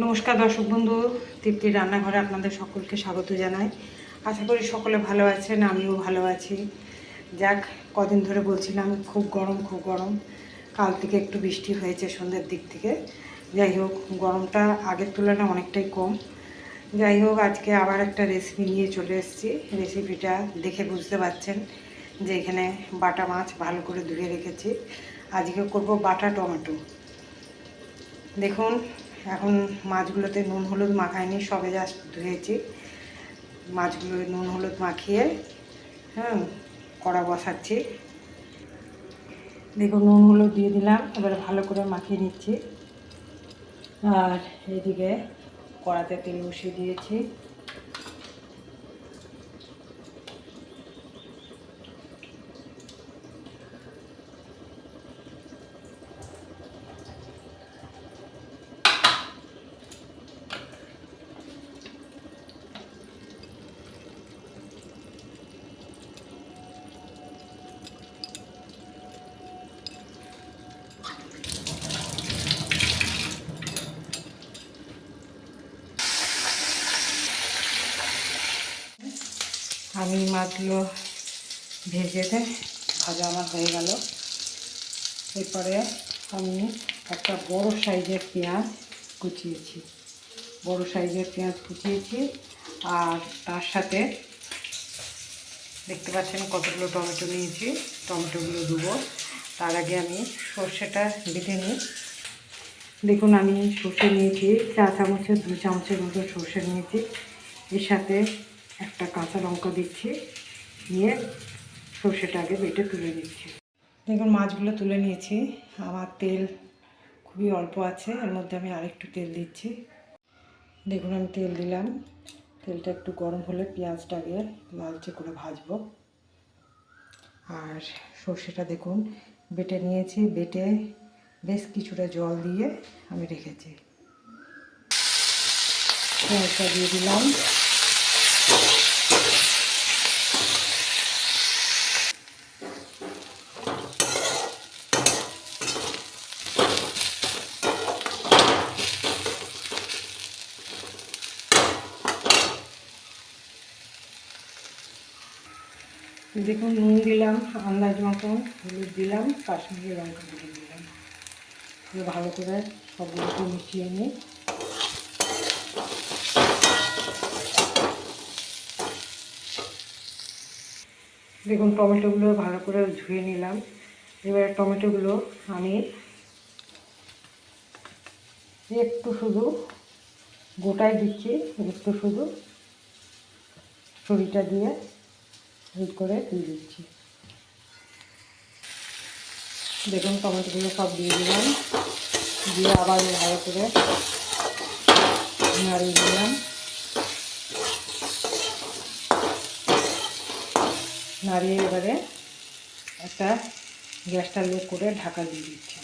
নমস্কার দর্শক বন্ধু তৃপ্তির রান্নাঘরে আপনাদের সকলকে স্বাগত জানাই। আশা করি সকলে ভালো আছেন, আমিও ভালো আছি। যাক, কদিন ধরে বলছিলাম, খুব গরম খুব গরম। কাল থেকে একটু বৃষ্টি হয়েছে সন্ধ্যের দিক থেকে। যাই হোক, গরমটা আগের তুলনায় অনেকটাই কম। যাই হোক, আজকে আবার একটা রেসিপি নিয়ে চলে এসেছি। রেসিপিটা দেখে বুঝতে পারছেন যে এখানে বাটা মাছ ভালো করে ধুয়ে রেখেছি। আজকে করব বাটা টমেটো। দেখুন এখন মাছগুলোতে নুন হলুদ মাখাইনি, সবে জাস্ট ধুয়েছি। মাছগুলো নুন হলুদ মাখিয়ে হ্যাঁ কড়া বসাচ্ছি। দেখুন, নুন হলুদ দিয়ে দিলাম, এবার ভালো করে মাখিয়ে নিচ্ছি। আর এদিকে কড়াতে তেল বসিয়ে দিয়েছি। আমি মাছগুলো ভেজে দে ভাজা আমার হয়ে গেল। এরপরে আমি একটা বড় সাইজের পেঁয়াজ কুচিয়েছি। বড় সাইজের পেঁয়াজ কুচিয়েছি আর তার সাথে দেখতে পাচ্ছেন কতগুলো টমেটো নিয়েছি। টমেটোগুলো দেবো। তার আগে আমি সর্ষেটা বেটে নিই। দেখুন আমি সর্ষে নিয়েছি, চা চামচের, দু চামচের মতো সর্ষে নিয়েছি। এর সাথে একটা কাঁচা লঙ্কা দিচ্ছি, নিয়ে সর্ষেটাকে বেটে তুলে নিচ্ছি। দেখুন, মাছগুলো তুলে নিয়েছি। আমার তেল খুবই অল্প আছে, এর মধ্যে আমি আরেকটু তেল দিচ্ছি। দেখুন, আমি তেল দিলাম। তেলটা একটু গরম হলে পেঁয়াজটাকে লালচে করে ভাজবো। আর সর্ষেটা দেখুন, বেটে নিয়েছি। বেটে বেশ কিছুটা জল দিয়ে আমি রেখেছি। পেঁয়াজটা দিয়ে দিলাম। দেখুন, নুন দিলাম, আন্দাজ মতন হলুদ দিলাম কাশ্মীরি লঙ্কা গুঁড়ো দিলাম। ভালো করে সবগুলোকে মিশিয়ে নিই দেখুন, টমেটোগুলো ভালো করে ধুয়ে নিলাম। এবার টমেটোগুলো আমি একটু শুধু গোটায় দিচ্ছি, একটু শুধু ছড়িটা দিয়ে। করে দিয়ে দিচ্ছি। দেখুন, টমেটোগুলো সব দিয়ে দিলাম। দিয়ে আবার ভালো করে নাড়িয়ে দিলাম। নাড়িয়ে এবারে একটা গ্যাসটা লো করে ঢাকা দিয়ে দিচ্ছি।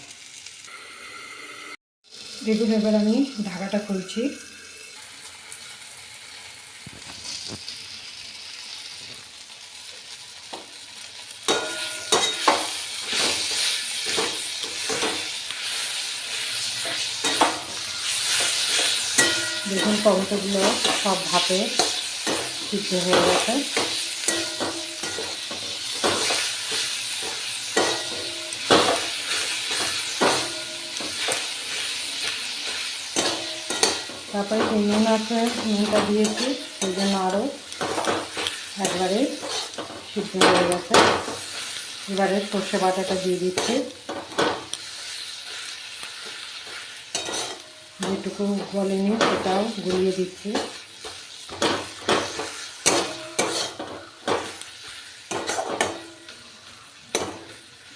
দেখুন, এবার আমি ঢাকাটা খুলছি। দেখুন টমেটোগুলো সব ভাপে সিদ্ধ হয়ে গেছে। তারপরে যে নুন আছে, নুনটা দিয়েছি, সেই জন্য আরও একবারে সিদ্ধ হয়ে গেছে। এবারে সর্ষে বাটাটা দিয়ে দিচ্ছি। যেটুকু গলেনি সেটাও গুলিয়ে দিচ্ছি।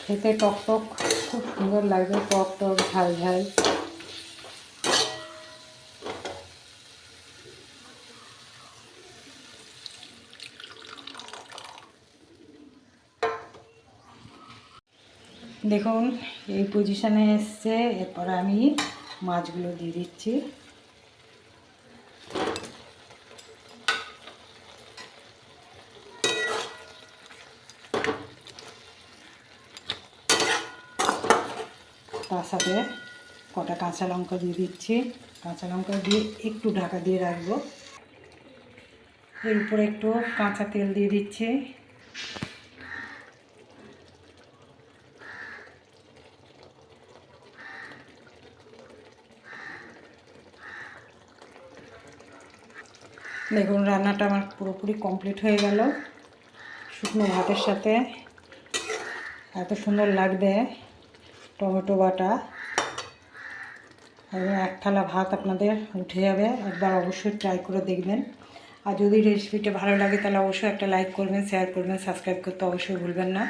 খেতে টক টক, খুব সুন্দর লাগবে টক টক, ঝাল ঝাল। দেখুন, এই পজিশানে এসছে, এরপর আমি মাছগুলো দিয়ে দিচ্ছি। তার সাথে কটা কাঁচা লঙ্কা দিয়ে দিচ্ছি। কাঁচা লঙ্কা দিয়ে একটু ঢাকা দিয়ে রাখব। এর উপরে একটু কাঁচা তেল দিয়ে দিচ্ছি। দেখুন, রান্নাটা আমার পুরোপুরি কমপ্লিট হয়ে গেল। শুকনো ভাতের সাথে এত সুন্দর লাগবে টমেটো বাটা। এবং এক থালা ভাত আপনাদের উঠে যাবে, একবার অবশ্যই ট্রাই করে দেখবেন। আর যদি রেসিপিটা ভালো লাগে, তাহলে অবশ্যই একটা লাইক করবেন শেয়ার করবেন সাবস্ক্রাইব করতে অবশ্যই ভুলবেন না।